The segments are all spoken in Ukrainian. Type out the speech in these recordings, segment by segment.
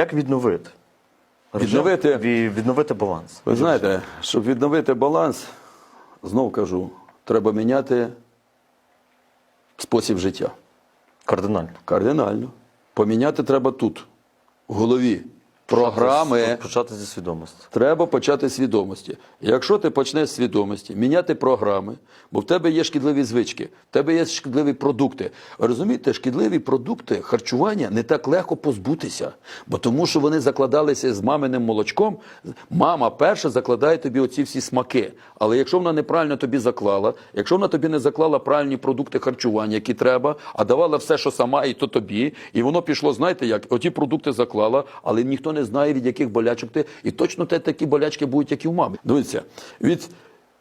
Як відновити? Відновити? Ві- відновити баланс. Ви знаєте, щоб відновити баланс, знов кажу, треба міняти спосіб життя. Кардинально. Кардинально. Поміняти треба тут, в голові. Програми. Почати зі свідомості. Треба почати з свідомості. Якщо ти почнеш з свідомості, міняти програми, бо в тебе є шкідливі звички, в тебе є шкідливі продукти. Розумієте, шкідливі продукти харчування не так легко позбутися, бо тому що вони закладалися з маминим молочком. Мама перша закладає тобі оці всі смаки. Але якщо вона неправильно тобі заклала, якщо вона тобі не заклала правильні продукти харчування, які треба, а давала все, що сама, і то тобі, і воно пішло, знаєте, як оті продукти заклала, але ніхто не знає, від яких болячок ти. І точно те такі болячки будуть, як і у мами. Дивіться, від,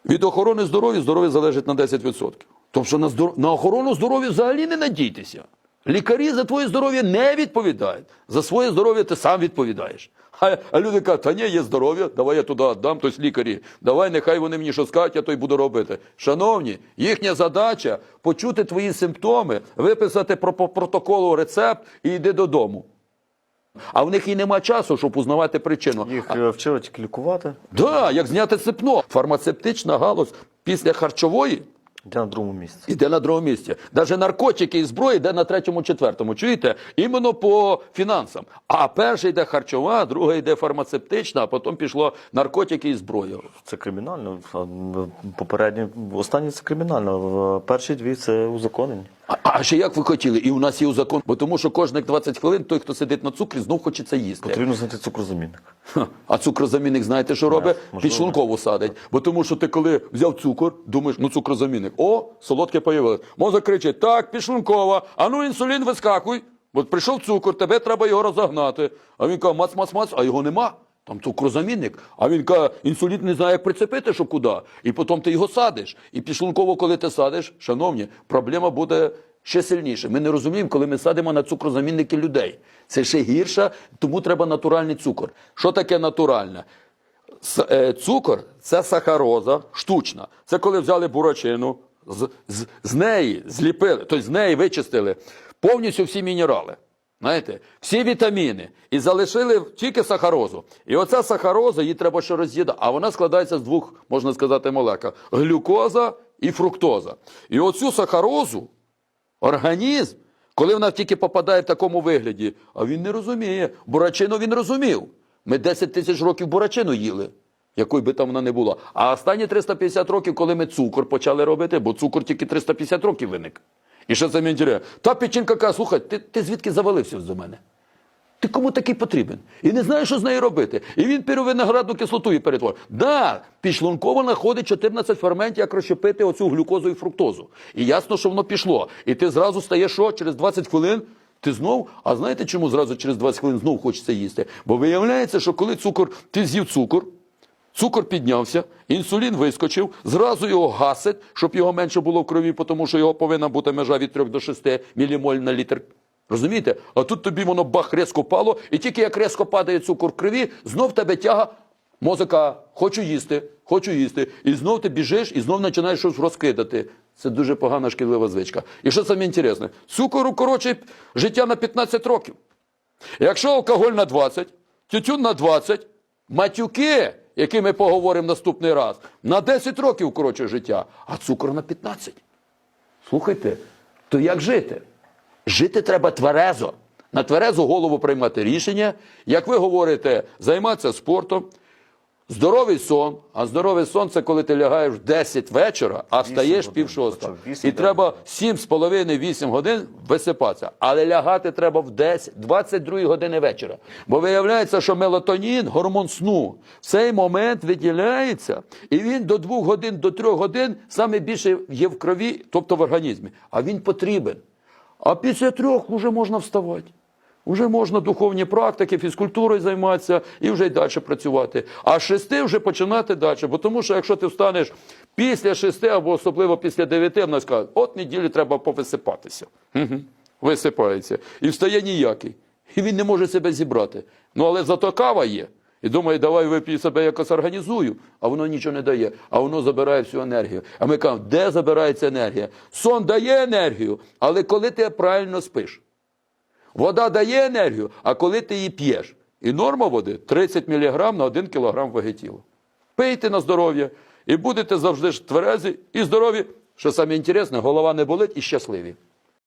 від охорони здоров'я здоров'я залежить на 10%. Тобто на, здор... на охорону здоров'я взагалі не надійтеся. Лікарі за твоє здоров'я не відповідають. За своє здоров'я ти сам відповідаєш. А, а люди кажуть, та ні, є здоров'я, давай я туди віддам, тобто лікарі. Давай, нехай вони мені що скажуть, я то й буду робити. Шановні, їхня задача почути твої симптоми, виписати про, протоколу рецепт і йди додому. А в них і нема часу, щоб узнавати причину. Їх е, вчили тільки лікувати. Да, як зняти сипно. Фармацевтична галузь після харчової Йде на другому місці. Іде на другому місці. Навіть наркотики і зброя йде на третьому, четвертому. Чуєте? Іменно по фінансам. А перше йде харчова, друга йде фармацевтична, а потім пішло наркотики і зброя. Це кримінально. Попередні, останні це кримінально. Перші дві це узаконені. А, а ще як ви хотіли? І у нас є у закон, бо тому що кожних 20 хвилин той, хто сидить на цукрі, знов хочеться їсти. Потрібно знайти цукрозамінник. Ха, А цукрозамінник знаєте, що робить? можливо. Підшлунково садить. Бо тому що ти коли взяв цукор, думаєш, ну цукрозамінник, о, солодке появилось. Мозок кричить, так, підшлункова, а ну інсулін вискакуй. От прийшов цукор, тебе треба його розогнати. А він каже, мац, мац, мац, а його нема. Там цукрозамінник. А він каже, інсулін не знає, як прицепити, що куди. І потім ти його садиш. І підшлунково, коли ти садиш, шановні, проблема буде ще сильніше. Ми не розуміємо, коли ми садимо на цукрозамінники людей. Це ще гірше, тому треба натуральний цукор. Що таке натуральне? Е, Цукор це сахароза штучна. Це коли взяли бурачину, з, з, з неї зліпили, тобто з неї вичистили повністю всі мінерали. Знаєте, всі вітаміни і залишили тільки сахарозу. І оця сахароза, її треба ще роз'їдати. А вона складається з двох, можна сказати, молекул: глюкоза і фруктоза. І оцю сахарозу Організм, коли вона тільки попадає в такому вигляді, а він не розуміє. Бурачину він розумів. Ми 10 тисяч років бурачину їли, якою би там вона не була. А останні 350 років, коли ми цукор почали робити, бо цукор тільки 350 років виник. І що це мені інтересно? Та печінка каже, слухай, ти, ти звідки завалився до мене? Ти кому такий потрібен? І не знаєш, що з нею робити. І він піровиноградну кислоту і перетворив. Да, підшлунково знаходить 14 ферментів, як розщепити оцю глюкозу і фруктозу. І ясно, що воно пішло. І ти зразу стаєш що? Через 20 хвилин ти знов. А знаєте, чому зразу через 20 хвилин знов хочеться їсти? Бо виявляється, що коли цукор, ти з'їв цукор, Цукор піднявся, інсулін вискочив, зразу його гасить, щоб його менше було в крові, тому що його повинна бути межа від 3 до 6 мілімоль на літр. Розумієте? А тут тобі воно бах резко пало, і тільки як резко падає цукор в крові, знов тебе тяга мозока, хочу їсти, хочу їсти. І знов ти біжиш і знов починаєш щось розкидати. Це дуже погана шкідлива звичка. І що саме інтересне? Цукор укорочує життя на 15 років. Якщо алкоголь на 20, тютюн на 20, матюки, які ми поговоримо наступний раз, на 10 років коротше життя, а цукор на 15. Слухайте, то як жити? Жити треба тверезо. На тверезу голову приймати рішення. Як ви говорите, займатися спортом, здоровий сон. А здоровий сон це коли ти лягаєш в 10 вечора, а встаєш пів шоста. І треба 7,5-8 годин висипатися. Але лягати треба в 10, 22 години вечора. Бо виявляється, що мелатонін, гормон сну, в цей момент виділяється, і він до 2 годин, до 3 годин саме більше є в крові, тобто в організмі. А він потрібен. А після трьох вже можна вставати. Вже можна духовні практики, фізкультурою займатися і вже й далі працювати. А з шести вже починати далі. Бо тому що якщо ти встанеш після шести або особливо після дев'яти, вона скаже, от неділі треба повисипатися. Угу. Висипається. І встає ніякий. І він не може себе зібрати. Ну але зато кава є. І думає, давай вип'ю себе якось організую, а воно нічого не дає, а воно забирає всю енергію. А ми кажемо, де забирається енергія? Сон дає енергію, але коли ти правильно спиш. Вода дає енергію, а коли ти її п'єш. І норма води 30 мг на 1 кг ваги. Пийте на здоров'я і будете завжди ж тверезі і здорові. Що саме інтересне, голова не болить і щасливі.